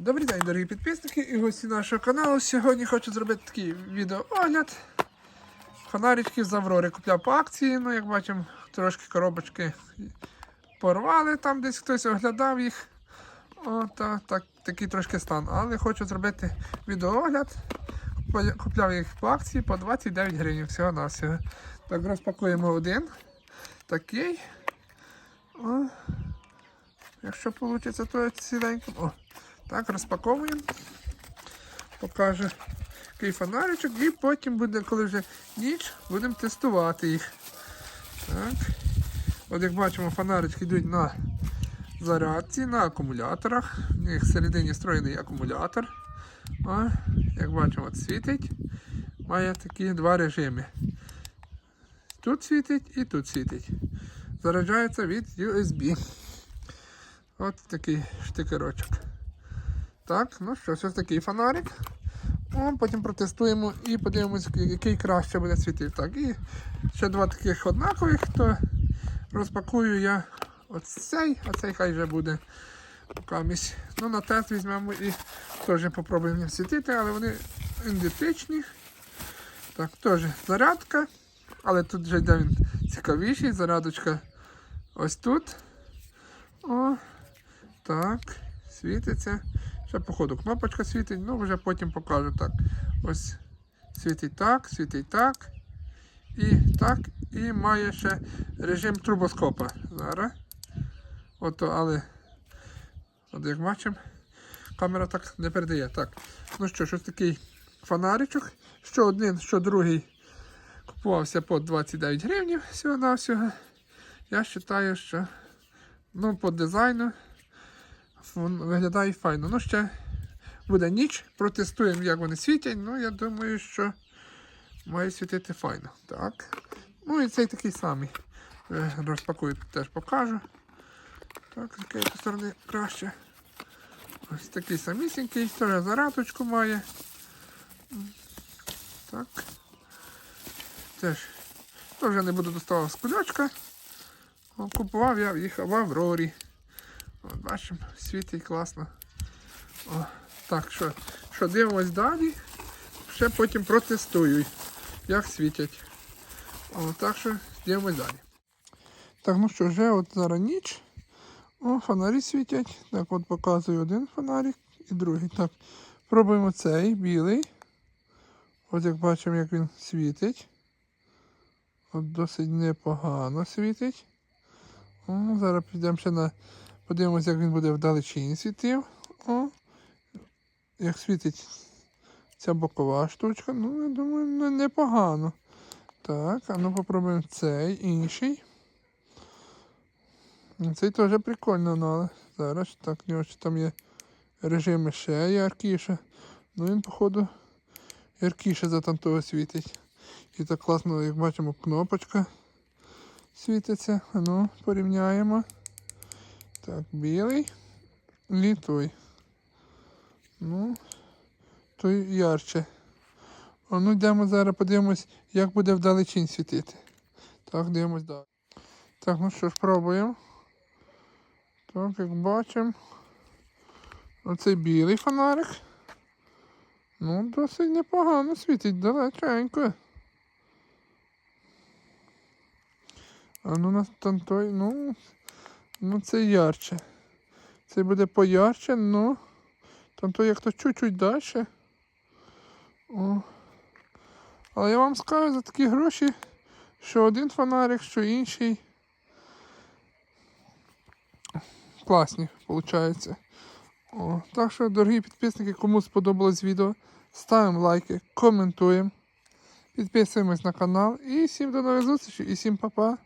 Добрий день, дорогі підписники і гості нашого каналу. Сьогодні хочу зробити такий відеоогляд. Фонарички з Аврори купляв по акції. Ну, як бачимо, трошки коробочки порвали, там десь хтось оглядав їх. О, та, так, такий трошки стан. Але хочу зробити відеоогляд. Купляв їх по акції по 29 гривень всього на всього. Так, розпакуємо один. Такий. О. Якщо вийде, то ціленько. О, так, розпаковуємо. Покажу який фонаричок. І потім буде, коли вже ніч, будемо тестувати їх. Так. От як бачимо, фонарички йдуть на зарядці, на акумуляторах. В них всередині встроєний акумулятор. О, як бачимо, світить. Має такі два режими. Тут світить і тут світить. Заряджається від USB. От такий штикерочок. Так, ну що, ось такий фонарик. О, потім протестуємо і подивимось, який краще буде світити. Так, і ще два таких однакових, то розпакую я оцей, а цей хай вже буде камість. Ну, на тест візьмемо і теж попробуємо світити, але вони ідентичні. Так, теж зарядка. Але тут вже йде він цікавіший. Зарядочка ось тут. О, так, світиться. Ще, походу, кнопочка світить, ну вже потім покажу так. Ось світить так, світить так. І так. І має ще режим трубоскопа. Зараз. Ото, але, от як бачимо, камера так не передає. Так. Ну що ж, ось такий фонаричок. Що один, що другий купувався по 29 гривень всього-навсього. Я вважаю, що ну, по дизайну виглядає файно. Ну, ще буде ніч, протестуємо, як вони світять. Ну, я думаю, що має світити файно. Так. Ну і цей такий самий. Е, Розпакую, теж покажу. Так, з якої сторони краще. Ось такий самісінький, теж зараточку має. Так. Теж. То вже не буду доставати з кульочка. О, Купував я їх в Аврорі. Бачимо, світить класно. О, так, що, що дивимось далі. Ще потім протестую, як світять. О, так що дивимось далі. Так, ну що, вже от зараз ніч. О, фонарі світять. Так, от показую один фонарик і другий. Так, пробуємо цей білий. От як бачимо, як він світить. От досить непогано світить. О, зараз підемо ще на. Подивимося, як він буде вдалечині світив. О, як світить ця бокова штучка. Ну, я думаю, непогано. Так, а ну попробуємо цей інший. Ну, Цей теж прикольно, ну, але зараз так, в нього там є режими ще яркіше. Ну він, походу, яркіше за там того світить. І так класно, як бачимо, кнопочка світиться. А ну, порівняємо. Так, білий і. Ну, той ярче. А ну йдемо зараз, подивимось, як буде вдалечінь світити. Так, дивимось далі. Так, ну що ж, пробуємо. Так, як бачимо. Оцей білий фонарик. Ну, досить непогано світить далеченько. А ну на там той, ну, ну це ярче. Це буде поярче, ну. Там як то чуть-чуть далі. О. Але я вам скажу за такі гроші, що один фонарик, що інший. Класні, виходить. О, так що, дорогі підписники, кому сподобалось відео, ставимо лайки, коментуємо, підписуємось на канал і всім до нових зустрічей і всім па-па.